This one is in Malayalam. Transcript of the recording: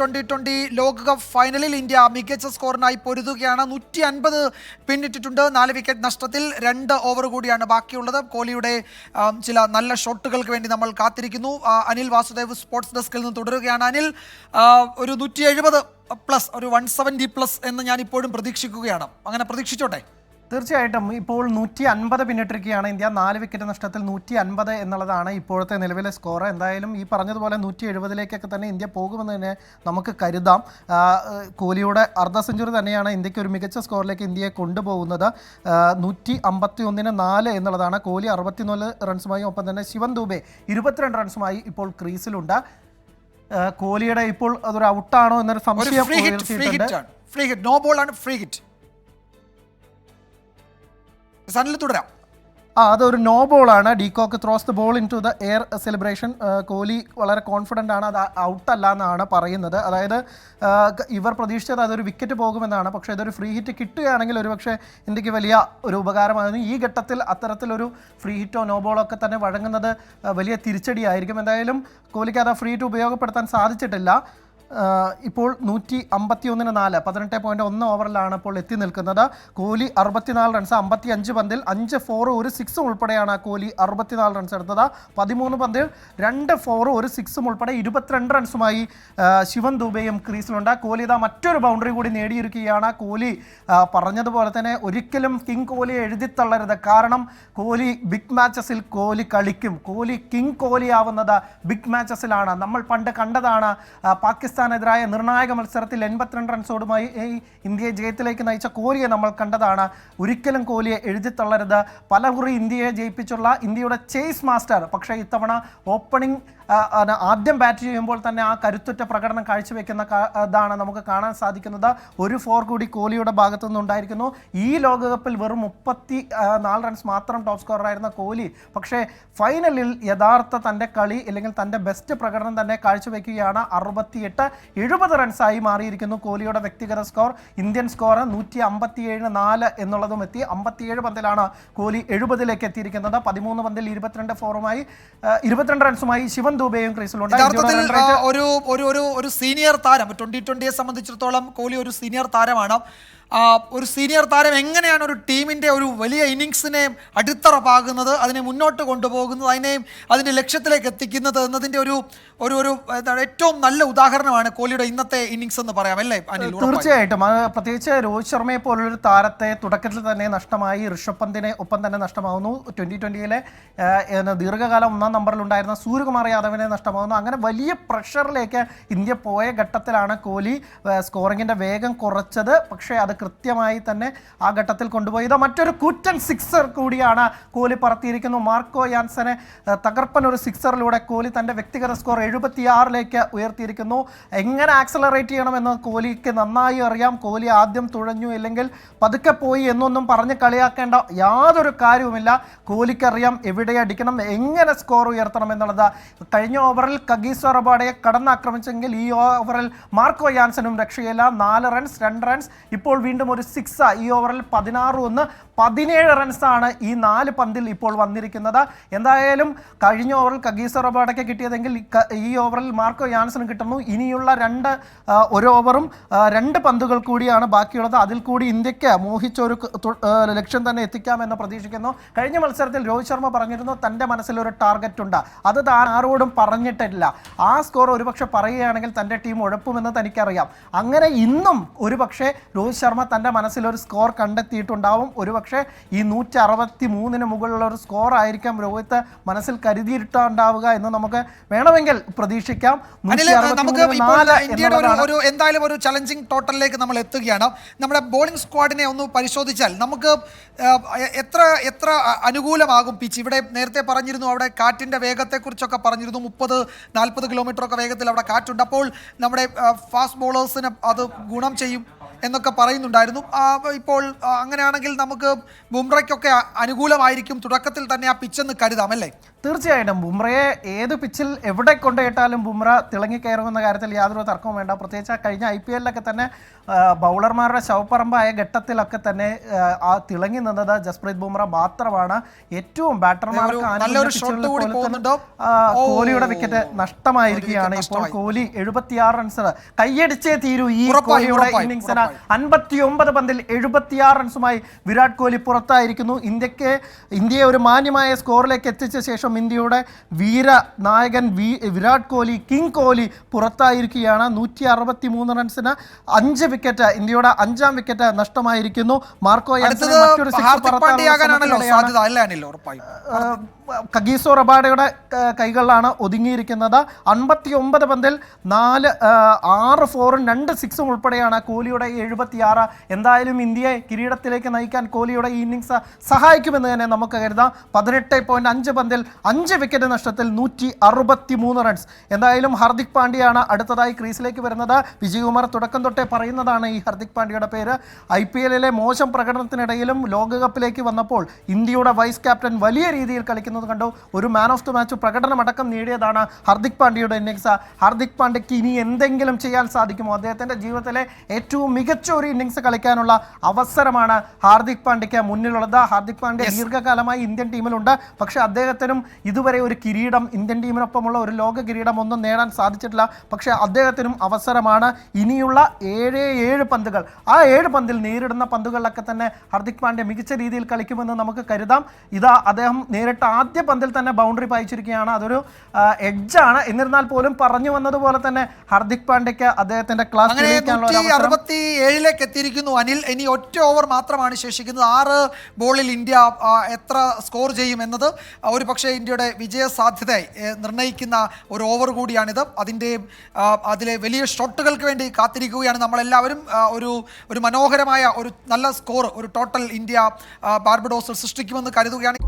ട്വന്റി ട്വന്റി ലോകകപ്പ് ഫൈനലിൽ ഇന്ത്യ മികച്ച സ്കോറിനായി പൊരുതുകയാണ്. നൂറ്റി അൻപത് പിന്നിട്ടിട്ടുണ്ട്. നാല് വിക്കറ്റ് നഷ്ടത്തിൽ രണ്ട് ഓവർ കൂടിയാണ് ബാക്കിയുള്ളത്. കോഹ്ലിയുടെ ചില നല്ല ഷോട്ടുകൾക്ക് വേണ്ടി നമ്മൾ കാത്തിരിക്കുന്നു. അനിൽ വാസുദേവ് സ്പോർട്സ് ഡെസ്കിൽ നിന്ന് തുടരുകയാണ്. അനിൽ ഒരു നൂറ്റി എഴുപത് പ്ലസ് ഒരു വൺ സെവന്റി പ്ലസ് എന്ന് ഞാൻ ഇപ്പോഴും പ്രതീക്ഷിക്കുകയാണ്. അങ്ങനെ പ്രതീക്ഷിച്ചോട്ടെ? തീർച്ചയായിട്ടും ഇപ്പോൾ നൂറ്റി അൻപത് പിന്നിട്ടിരിക്കുകയാണ് ഇന്ത്യ. നാല് വിക്കറ്റ് നഷ്ടത്തിൽ നൂറ്റി അൻപത് എന്നുള്ളതാണ് ഇപ്പോഴത്തെ നിലവിലെ സ്കോർ എന്തായാലും ഈ പറഞ്ഞതുപോലെ നൂറ്റി എഴുപതിലേക്കൊക്കെ തന്നെ ഇന്ത്യ പോകുമെന്ന് തന്നെ നമുക്ക് കരുതാം. കോഹ്ലിയുടെ അർദ്ധ സെഞ്ചുറി തന്നെയാണ് ഇന്ത്യയ്ക്ക് ഒരു മികച്ച സ്കോറിലേക്ക് ഇന്ത്യയെ കൊണ്ടുപോകുന്നത്. നൂറ്റി അമ്പത്തി ഒന്നിന് നാല് എന്നുള്ളതാണ്. കോഹ്ലി അറുപത്തിനാല് റൺസുമായി ഒപ്പം തന്നെ ശിവൻ ദൂബെ ഇരുപത്തിരണ്ട് റൺസുമായി ഇപ്പോൾ ക്രീസിലുണ്ട്. കോഹ്ലിയുടെ ഇപ്പോൾ അതൊരു ഔട്ടാണോ എന്നൊരു സംശയം ഫ്രീ ഹിറ്റ് ഫ്രീ ഹിറ്റ് ആണ്. ഫ്രീ ഹിറ്റ് നോ ബോൾ ആണ് ഫ്രീ ഹിറ്റ് സനിൽ തുടരാം. ആ അതൊരു no ബോളാണ് de Kock throws the ball into the air celebration Kohli വളരെ കോൺഫിഡന്റ് ആണ്. അത് ഔട്ട് അല്ല എന്നാണ് പറയുന്നത്. അതായത് ഇവർ പ്രതീക്ഷിച്ചത് അതൊരു വിക്കറ്റ് പോകുമെന്നാണ്. പക്ഷേ ഇതൊരു ഫ്രീ ഹിറ്റ് കിട്ടുകയാണെങ്കിൽ ഒരുപക്ഷെ ഇന്ത്യയ്ക്ക് വലിയ ഒരു ഉപകാരമായിരുന്നു. ഈ ഘട്ടത്തിൽ അത്തരത്തിലൊരു ഫ്രീ ഹിറ്റോ നോ ബോളോ ഒക്കെ തന്നെ വഴങ്ങുന്നത് വലിയ തിരിച്ചടിയായിരിക്കും. എന്തായാലും കോഹ്ലിക്ക് അത് ഫ്രീ ഹിറ്റ് ഉപയോഗപ്പെടുത്താൻ സാധിച്ചിട്ടില്ല. ഇപ്പോൾ നൂറ്റി അമ്പത്തി ഒന്നിന് നാല്. പതിനെട്ട് പോയിന്റ് ഒന്ന് ഓവറിലാണ് ഇപ്പോൾ എത്തി നിൽക്കുന്നത്. കോഹ്ലി അറുപത്തിനാല് റൺസ് അമ്പത്തി അഞ്ച് പന്തിൽ അഞ്ച് ഫോറും ഒരു സിക്സും ഉൾപ്പെടെയാണ് കോഹ്ലി അറുപത്തിനാല് റൺസ് എടുത്തത്. പതിമൂന്ന് പന്തിൽ രണ്ട് ഫോറും ഒരു സിക്സും ഉൾപ്പെടെ ഇരുപത്തിരണ്ട് റൺസുമായി ശിവൻ ദുബെയും ക്രീസിലുണ്ട്. കോഹ്ലി ഇതാ മറ്റൊരു ബൗണ്ടറി കൂടി നേടിയിരിക്കുകയാണ്. കോഹ്ലി പറഞ്ഞതുപോലെ തന്നെ ഒരിക്കലും കിങ് കോഹ്ലിയെ എഴുതിത്തള്ളരുത് കാരണം കോഹ്ലി ബിഗ് മാച്ചസിൽ കോഹ്ലി കളിക്കും. കോഹ്ലി കിങ് കോഹ്ലി ആവുന്നത് ബിഗ് മാച്ചസിലാണ് നമ്മൾ പണ്ട് കണ്ടതാണ് ആ, പാകിസ്ഥാനെതിരായ നിർണായക മത്സരത്തിൽ എൺപത്തിരണ്ട് റൺസോടുമായി ഇന്ത്യയെ ജയത്തിലേക്ക് നയിച്ച കോഹ്ലിയെ നമ്മൾ കണ്ടതാണ്. ഒരിക്കലും കോഹ്ലിയെ എഴുതിത്തള്ളരുത് പലകുറി ഇന്ത്യയെ ജയിപ്പിച്ചുള്ള ഇന്ത്യയുടെ ചേസ് മാസ്റ്റർ പക്ഷേ ഇത്തവണ ഓപ്പണിംഗ് ആദ്യം ബാറ്റ് ചെയ്യുമ്പോൾ തന്നെ ആ കരുത്തുറ്റ പ്രകടനം കാഴ്ചവെക്കുന്ന ഇതാണ് നമുക്ക് കാണാൻ സാധിക്കുന്നത്. ഒരു ഫോർ കൂടി കോഹ്ലിയുടെ ഭാഗത്തു നിന്നുണ്ടായിരിക്കുന്നു ഈ ലോകകപ്പിൽ വെറും മുപ്പത്തി നാല് റൺസ് മാത്രം ടോപ്പ് സ്കോററായിരുന്ന കോഹ്ലി പക്ഷേ ഫൈനലിൽ യഥാർത്ഥ തന്റെ കളി അല്ലെങ്കിൽ തന്റെ ബെസ്റ്റ് പ്രകടനം തന്നെ കാഴ്ചവെക്കുകയാണ് അറുപത്തിയെട്ട് എഴുപത് റൺസായി മാറിയിരിക്കുന്നു കോഹ്ലിയുടെ വ്യക്തിഗത സ്കോർ. ഇന്ത്യൻ സ്കോർ നൂറ്റി അമ്പത്തിയേഴ് നാല് എന്നുള്ളതും എത്തി. അമ്പത്തിയേഴ് പന്തിലാണ് കോഹ്ലി എഴുപതിലേക്ക് എത്തിയിരിക്കുന്നത്. പതിമൂന്ന് പന്തിൽ ഇരുപത്തിരണ്ട് ഫോറുമായി ഇരുപത്തിരണ്ട് റൺസുമായി ശിവൻ ദുബെയും ക്രീസിലുണ്ട്. ഒരു ഒരു ഒരു സീനിയർ താരം ട്വന്റി ട്വന്റിയെ സംബന്ധിച്ചിടത്തോളം കോഹ്ലി ഒരു സീനിയർ താരമാണ്. ഒരു സീനിയർ താരം എങ്ങനെയാണ് ഒരു ടീമിന്റെ ഒരു വലിയ ഇന്നിങ്സിനെ അടിത്തറപ്പാകുന്നത് അതിനെ മുന്നോട്ട് കൊണ്ടുപോകുന്നത് അതിനെയും അതിന്റെ ലക്ഷ്യത്തിലേക്ക് എത്തിക്കുന്നത് എന്നതിന്റെ ഒരു ഒരു ഒരു ഏറ്റവും നല്ല ഉദാഹരണമാണ് കോഹ്ലിയുടെ ഇന്നത്തെ ഇന്നിങ്സ് എന്ന് പറയാം അല്ലേ. തീർച്ചയായിട്ടും. അത് പ്രത്യേകിച്ച് രോഹിത് ശർമ്മയെ പോലുള്ളൊരു താരത്തെ തുടക്കത്തിൽ തന്നെ നഷ്ടമായി ഋഷഭ് പന്തിനെ ഒപ്പം തന്നെ നഷ്ടമാവുന്നു. ട്വന്റി ട്വന്റിയിലെ ദീർഘകാലം ഒന്നാം നമ്പറിലുണ്ടായിരുന്ന സൂര്യകുമാർ യാദവിനെ നഷ്ടമാവുന്നു. അങ്ങനെ വലിയ പ്രഷറിലേക്ക് ഇന്ത്യ പോയ ഘട്ടത്തിലാണ് കോഹ്ലി സ്കോറിങ്ങിന്റെ വേഗം കുറച്ചത്. പക്ഷേ അത് കൃത്യമായി തന്നെ ആ ഘട്ടത്തിൽ കൊണ്ടുപോയി. ഇത് മറ്റൊരു കൂറ്റൻ സിക്സർ കൂടിയാണ് കോഹ്ലി പറത്തിയിരിക്കുന്നു. മാർക്കോ യാൻസനെ തകർപ്പൻ ഒരു സിക്സറിലൂടെ കോഹ്ലി തന്റെ വ്യക്തിഗത സ്കോർ എഴുപത്തിയാറിലേക്ക് ഉയർത്തിയിരിക്കുന്നു. എങ്ങനെ ആക്സലറേറ്റ് ചെയ്യണമെന്ന് കോഹ്ലിക്ക് നന്നായി അറിയാം. കോഹ്ലി ആദ്യം തുഴഞ്ഞു ഇല്ലെങ്കിൽ പതുക്കെ പോയി എന്നൊന്നും പറഞ്ഞ് കളിയാക്കേണ്ട യാതൊരു കാര്യവുമില്ല. കോഹ്ലിക്കറിയാം എവിടെ അടിക്കണം എങ്ങനെ സ്കോർ ഉയർത്തണം എന്നുള്ളത്. കഴിഞ്ഞ ഓവറിൽ കഗീസ് റബാഡയെ കടന്നാക്രമിച്ചെങ്കിൽ ഈ ഓവറിൽ മാർക്കോ യാൻസനും രക്ഷയില്ല. നാല് റൺസ് രണ്ട് റൺസ്. ഇപ്പോൾ വീണ്ടും ഒരു സിക്സ് ഈ ഓവറിൽ പതിനാറ് ഒന്ന് പതിനേഴ് റൺസാണ് ഈ നാല് പന്തിൽ ഇപ്പോൾ വന്നിരിക്കുന്നത്. എന്തായാലും കഴിഞ്ഞ ഓവറിൽ കഗീസ റൊബാഡയ്ക്ക് കിട്ടിയതെങ്കിൽ ഈ ഓവറിൽ മാർക്കോ യാൻസിന് കിട്ടുന്നു. ഇനിയുള്ള രണ്ട് ഒരു ഓവറും രണ്ട് പന്തുകൾ കൂടിയാണ് ബാക്കിയുള്ളത്. അതിൽ കൂടി ഇന്ത്യയ്ക്ക് മോഹിച്ച ഒരു ക- തു- ആ, ലക്ഷ്യം തന്നെ എത്തിക്കാമെന്ന് പ്രതീക്ഷിക്കുന്നു. കഴിഞ്ഞ മത്സരത്തിൽ രോഹിത് ശർമ്മ പറഞ്ഞിരുന്നു തന്റെ മനസ്സിൽ ഒരു ടാർഗറ്റ് ഉണ്ട്. അത് താൻ ആരോടും പറഞ്ഞിട്ടില്ല. ആ സ്കോർ ഒരുപക്ഷെ പറയുകയാണെങ്കിൽ തന്റെ ടീം ഉഴപ്പുമെന്ന് തനിക്കറിയാം. അങ്ങനെ ഇന്നും ഒരുപക്ഷെ രോഹിത് ശർമ്മ തന്റെ മനസ്സിലൊരു സ്കോർ കണ്ടെത്തിയിട്ടുണ്ടാവും. ഒരുപക്ഷെ ഈ നൂറ്റി അറുപത്തി മൂന്നിന് മുകളിലുള്ള ഒരു സ്കോർ ആയിരിക്കാം രോഹിത്ത് മനസ്സിൽ കരുതിയിട്ടുണ്ടാവുക എന്ന് നമുക്ക് വേണമെങ്കിൽ പ്രതീക്ഷിക്കാം. നമുക്ക് ഇന്ത്യയുടെ ഒരു ഒരു എന്തായാലും ഒരു ചലഞ്ചിങ് ടോട്ടലിലേക്ക് നമ്മൾ എത്തുകയാണ്. നമ്മുടെ ബോളിംഗ് സ്ക്വാഡിനെ ഒന്ന് പരിശോധിച്ചാൽ നമുക്ക് എത്ര എത്ര അനുകൂലമാകും പിച്ച് ഇവിടെ നേരത്തെ പറഞ്ഞിരുന്നു അവിടെ കാറ്റിന്റെ വേഗത്തെക്കുറിച്ചൊക്കെ പറഞ്ഞിരുന്നു. മുപ്പത് നാൽപ്പത് കിലോമീറ്റർ ഒക്കെ വേഗത്തിൽ അവിടെ കാറ്റുണ്ട്. അപ്പോൾ നമ്മുടെ ഫാസ്റ്റ് ബോളേഴ്സിന് അത് ഗുണം ചെയ്യും. എന്നൊക്കെ പറയുന്നുണ്ടായിരുന്നു. ഇപ്പോൾ അങ്ങനെയാണെങ്കിൽ നമുക്ക് ബുംറയ്ക്കൊക്കെ അനുകൂലമായിരിക്കും. തുടക്കത്തിൽ തന്നെ ആ പിച്ചെന്ന് കരുതാം അല്ലേ? തീർച്ചയായിട്ടും ബുംറയെ ഏത് പിച്ചിൽ എവിടെ കൊണ്ടുപോയിട്ടാലും ബുംറ തിളങ്ങിക്കയറുമെന്ന കാര്യത്തിൽ യാതൊരു തർക്കവും വേണ്ട. പ്രത്യേകിച്ച് കഴിഞ്ഞ ഐ പി എല്ലിലൊക്കെ തന്നെ ബൗളർമാരുടെ ശവപ്പറമ്പായ ഘട്ടത്തിലൊക്കെ തന്നെ ആ, തിളങ്ങി നിന്നത് ജസ്പ്രീത് ബുംറ മാത്രമാണ്. ഏറ്റവും ബാറ്റർമാർക്ക്. കോഹ്ലിയുടെ വിക്കറ്റ് നഷ്ടമായിരിക്കുകയാണ്. ഇപ്പോൾ കോഹ്ലി എഴുപത്തിയാറ് റൺസ് കൈയടിച്ചേ തീരൂ ഈ കോഹ്ലിയുടെ ഇന്നിങ്സിന് അൻപത്തി ഒമ്പത് പന്തിൽ എഴുപത്തിയാറ് റൺസുമായി വിരാട് കോഹ്ലി പുറത്തായിരിക്കുന്നു. ഇന്ത്യയ്ക്ക് ഇന്ത്യയെ ഒരു മാന്യമായ സ്കോറിലേക്ക് എത്തിച്ച ശേഷം ഇന്ത്യയുടെ വീര നായകൻ വി വിരാട് കോഹ്ലി കിങ് കോഹ്ലി പുറത്തായിരിക്കുകയാണ്. നൂറ്റി അറുപത്തി മൂന്ന് റൺസിന് അഞ്ച് വിക്കറ്റ് ഇന്ത്യയുടെ അഞ്ചാം വിക്കറ്റ് നഷ്ടമായിരിക്കുന്നു. മാർക്കോ മറ്റൊരു സിക്സ് പറത്താനുള്ള സാധ്യത അല്ലേ അനിൽ? ഉറപ്പായും. കഗീസോ റബാഡയുടെ കൈകളിലാണ് ഒതുങ്ങിയിരിക്കുന്നത്. അൻപത്തി ഒമ്പത് പന്തിൽ നാല് ആറ് ഫോറും രണ്ട് സിക്സും ഉൾപ്പെടെയാണ് കോഹ്ലിയുടെ എഴുപത്തിയാറ്. എന്തായാലും ഇന്ത്യയെ കിരീടത്തിലേക്ക് നയിക്കാൻ കോഹ്ലിയുടെ ഈ ഇന്നിങ്സ് സഹായിക്കുമെന്ന് തന്നെ നമുക്ക് കരുതാം. പതിനെട്ട് പോയിന്റ് അഞ്ച് പന്തിൽ അഞ്ച് വിക്കറ്റ് നഷ്ടത്തിൽ നൂറ്റി അറുപത്തി മൂന്ന് റൺസ്. എന്തായാലും ഹാർദിക് പാണ്ഡ്യയാണ് അടുത്തതായി ക്രീസിലേക്ക് വരുന്നത്. വിജയകുമാർ തുടക്കം തൊട്ടേ പറയുന്നതാണ് ഈ ഹാർദിക് പാണ്ഡ്യയുടെ പേര്. ഐ പി എല്ലിലെ മോശം പ്രകടനത്തിനിടയിലും ലോകകപ്പിലേക്ക് വന്നപ്പോൾ ഇന്ത്യയുടെ വൈസ് ക്യാപ്റ്റൻ വലിയ രീതിയിൽ കളിക്കുന്നത് കണ്ടു. ഒരു മാൻ ഓഫ് ദി മാച്ച് പ്രകടനമടക്കം നേടിയതാണ് ഹാർദിക് പാണ്ഡ്യയുടെ ഇന്നിങ്സ് ഹാർദിക് പാണ്ഡ്യയ്ക്ക് ഇനി എന്തെങ്കിലും ചെയ്യാൻ സാധിക്കുമോ? അദ്ദേഹത്തിന്റെ ജീവിതത്തിലെ ഏറ്റവും മികച്ച ഒരു ഇന്നിങ്സ് കളിക്കാനുള്ള അവസരമാണ് ഹാർദിക് പാണ്ഡ്യയ്ക്ക് മുന്നിലുള്ളത്. ഹാർദിക് പാണ്ഡ്യ ദീർഘകാലമായി ഇന്ത്യൻ ടീമിലുണ്ട്. പക്ഷേ അദ്ദേഹത്തിനും ഇതുവരെ ഒരു കിരീടം ഇന്ത്യൻ ടീമിനൊപ്പമുള്ള ഒരു ലോക കിരീടം ഒന്നും നേടാൻ സാധിച്ചിട്ടില്ല. പക്ഷേ അദ്ദേഹത്തിനും അവസരമാണ്. ഇനിയുള്ള ഏഴ് ഏഴ് പന്തുകൾ. ആ ഏഴ് പന്തിൽ നേരിടുന്ന പന്തുകളിലൊക്കെ തന്നെ ഹാർദിക് പാണ്ഡ്യ മികച്ച രീതിയിൽ കളിക്കുമെന്ന് നമുക്ക് കരുതാം. ഇതാ അദ്ദേഹം നേരിട്ട ആദ്യ പന്തിൽ തന്നെ ബൗണ്ടറി പായിച്ചിരിക്കുകയാണ്. അതൊരു എഡ്ജാണ് എന്നിരുന്നാൽ പോലും പറഞ്ഞു വന്നതുപോലെ തന്നെ ഹാർദിക് പാണ്ഡ്യയ്ക്ക് അദ്ദേഹത്തിന്റെ ക്ലാസ് അറുപത്തി ഏഴിലേക്ക് എത്തിയിരിക്കുന്നു. അനിൽ ഇനി ഒറ്റ ഓവർ മാത്രമാണ് ശേഷിക്കുന്നത്. ആറ് ബോളിൽ ഇന്ത്യ എത്ര സ്കോർ ചെയ്യും എന്നത് ഒരു പക്ഷേ ഇന്ത്യയുടെ വിജയ സാധ്യത നിർണയിക്കുന്ന ഒരു ഓവർ കൂടിയാണിത്. അതിന്റെ അതിലെ വലിയ ഷോട്ടുകൾക്ക് വേണ്ടി കാത്തിരിക്കുകയാണ് നമ്മളെല്ലാവരും. ഒരു ഒരു മനോഹരമായ ഒരു നല്ല സ്കോർ ഒരു ടോട്ടൽ ഇന്ത്യ ബാർബഡോസ് സൃഷ്ടിക്കുമെന്ന് കരുതുകയാണ്